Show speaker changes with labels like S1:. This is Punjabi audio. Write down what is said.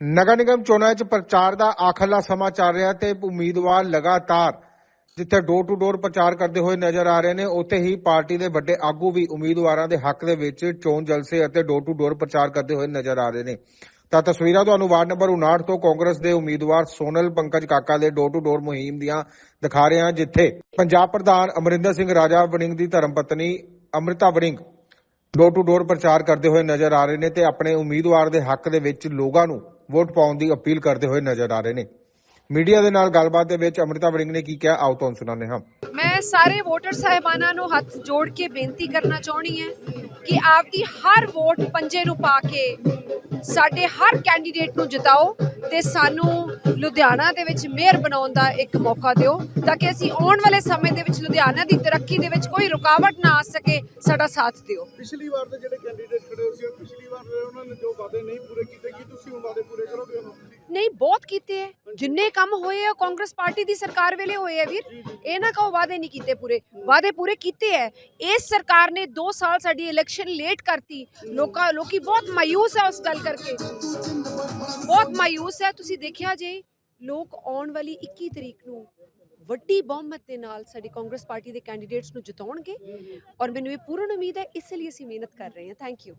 S1: ਨਗਰ ਨਿਗਮ ਚੋਣਾਂ 'ਚ ਪ੍ਰਚਾਰ ਦਾ ਆਖਰਲਾ ਸਮਾਂ ਚੱਲ ਰਿਹਾ ਤੇ ਉਮੀਦਵਾਰ ਲਗਾਤਾਰ ਜਿੱਥੇ ਡੋਰ ਟੂ ਡੋਰ ਪ੍ਰਚਾਰ ਕਰਦੇ ਹੋਏ ਨਜ਼ਰ ਆ ਰਹੇ ਨੇ, ਉੱਥੇ ਹੀ ਪਾਰਟੀ ਦੇ ਵੱਡੇ ਆਗੂ ਵੀ ਉਮੀਦਵਾਰਾਂ ਦੇ ਹੱਕ ਦੇ ਵਿੱਚ ਚੋਣ ਜਲਸੇ ਅਤੇ ਡੋਰ ਟੂ ਡੋਰ ਪ੍ਰਚਾਰ ਕਰਦੇ ਹੋਏ ਨਜ਼ਰ ਆ ਰਹੇ ਨੇ। ਤਾਂ ਤਸਵੀਰਾਂ ਤੁਹਾਨੂੰ ਵਾਰਡ ਨੰਬਰ 59 ਤੋਂ ਕਾਂਗਰਸ ਦੇ ਉਮੀਦਵਾਰ ਸੋਨਲ ਪੰਕਜ ਕਾਕਾ ਦੇ ਡੋਰ ਟੂ ਡੋਰ ਮੁਹਿੰਮ ਦੀਆਂ ਦਿਖਾ ਰਹੇ ਹਾਂ, ਜਿੱਥੇ ਪੰਜਾਬ ਪ੍ਰਧਾਨ ਅਮਰਿੰਦਰ ਸਿੰਘ ਰਾਜਾ ਵੜਿੰਗ ਦੀ ਧਰਮ ਪਤਨੀ Amrita Warring door to door ਪ੍ਰਚਾਰ ਕਰਦੇ ਹੋਏ ਨਜ਼ਰ ਆ ਰਹੇ ਨੇ ਤੇ ਆਪਣੇ ਉਮੀਦਵਾਰ ਦੇ ਹੱਕ ਦੇ ਵਿੱਚ ਲੋਕਾਂ ਨੂੰ ਵੋਟ ਪਾਉਣ ਦੀ ਅਪੀਲ ਕਰਦੇ ਹੋਏ ਨਜ਼ਰ ਆ ਰਹੇ ਨੇ। ਮੀਡੀਆ ਦੇ ਨਾਲ ਗੱਲਬਾਤ ਦੇ ਵਿੱਚ ਅੰਮ੍ਰਿਤਾ ਵੜਿੰਗ ਨੇ ਕੀ ਕਿਹਾ ਆਓ ਤੁਹਾਨੂੰ ਸੁਣਾਉਂਦੇ ਹਾਂ।
S2: ਮੈਂ ਸਾਰੇ ਵੋਟਰ ਸਾਹਿਬਾਨਾਂ ਨੂੰ ਹੱਥ ਜੋੜ ਕੇ ਬੇਨਤੀ ਕਰਨਾ ਚਾਹਣੀ ਹੈ ਕਿ ਆਪਦੀ ਹਰ ਵੋਟ ਪੰਜੇ ਨੂੰ ਪਾ ਕੇ ਸਾਡੇ ਹਰ ਕੈਂਡੀਡੇਟ ਨੂੰ ਜਿਤਾਓ ਤੇ ਸਾਨੂੰ ਲੁਧਿਆਣਾ ਦੇ ਵਿੱਚ ਮੇਅਰ ਬਣਾਉਣ ਦਾ ਇੱਕ ਮੌਕਾ ਦਿਓ ਤਾਂ ਕਿ ਅਸੀਂ ਆਉਣ ਵਾਲੇ ਸਮੇਂ ਦੇ ਵਿੱਚ ਲੁਧਿਆਣਾ ਦੀ ਤਰੱਕੀ ਦੇ ਵਿੱਚ ਕੋਈ ਰੁਕਾਵਟ ਨਾ ਆ ਸਕੇ ਸਾਡਾ ਸਾਥ ਦਿਓ।
S3: ਪਿਛਲੀ ਵਾਰ ਦੇ ਜਿਹੜੇ ਕੈਂਡੀਡੇਟ ਖੜੇ ਹੋਏ ਸੀ ਉਹ ਪਿਛਲੀ ਨੇ ਜੋ ਵਾਅਦੇ ਨਹੀਂ ਪੂਰੇ ਕੀਤੇ ਕੀ ਤੁਸੀਂ ਉਹ ਵਾਅਦੇ ਪੂਰੇ ਕਰੋਗੇ ਉਹਨਾਂ ਦੇ?
S2: ਨਹੀਂ ਬਹੁਤ ਕੀਤੇ ਹੈ ਜਿੰਨੇ ਕੰਮ ਹੋਏ ਆ ਕਾਂਗਰਸ ਪਾਰਟੀ ਦੀ ਸਰਕਾਰ ਵੇਲੇ ਹੋਏ ਆ ਵੀਰ। ਇਹ ਨਾ ਕਹੋ ਵਾਅਦੇ ਨਹੀਂ ਕੀਤੇ ਪੂਰੇ। ਵਾਅਦੇ ਪੂਰੇ ਕੀਤੇ ਹੈ ਇਸ ਸਰਕਾਰ ਨੇ 2 ਸਾਲ ਸਾਡੀ ਇਲੈਕਸ਼ਨ ਲੇਟ ਕਰਤੀ। ਲੋਕਾਂ ਲੋਕੀ ਬਹੁਤ ਮਾਇੂਸ ਹੈ ਉਸ ਗੱਲ ਕਰਕੇ। ਬਹੁਤ ਮਾਇੂਸ ਹੈ ਤੁਸੀਂ ਦੇਖਿਆ ਜੇ ਲੋਕ ਆਉਣ ਵਾਲੀ 21 ਤਰੀਕ ਨੂੰ ਵੱਡੀ ਬਹੁਮਤ ਦੇ ਨਾਲ ਸਾਡੀ ਕਾਂਗਰਸ ਪਾਰਟੀ ਦੇ ਕੈਂਡੀਡੇਟਸ ਨੂੰ ਜਿਤਾਉਣਗੇ। ਔਰ ਮੈਨੂੰ ਇਹ ਪੂਰਨ ਉਮੀਦ ਹੈ ਇਸ ਲਈ ਅਸੀਂ ਮਿਹਨਤ ਕਰ ਰਹੇ ਹਾਂ। Thank you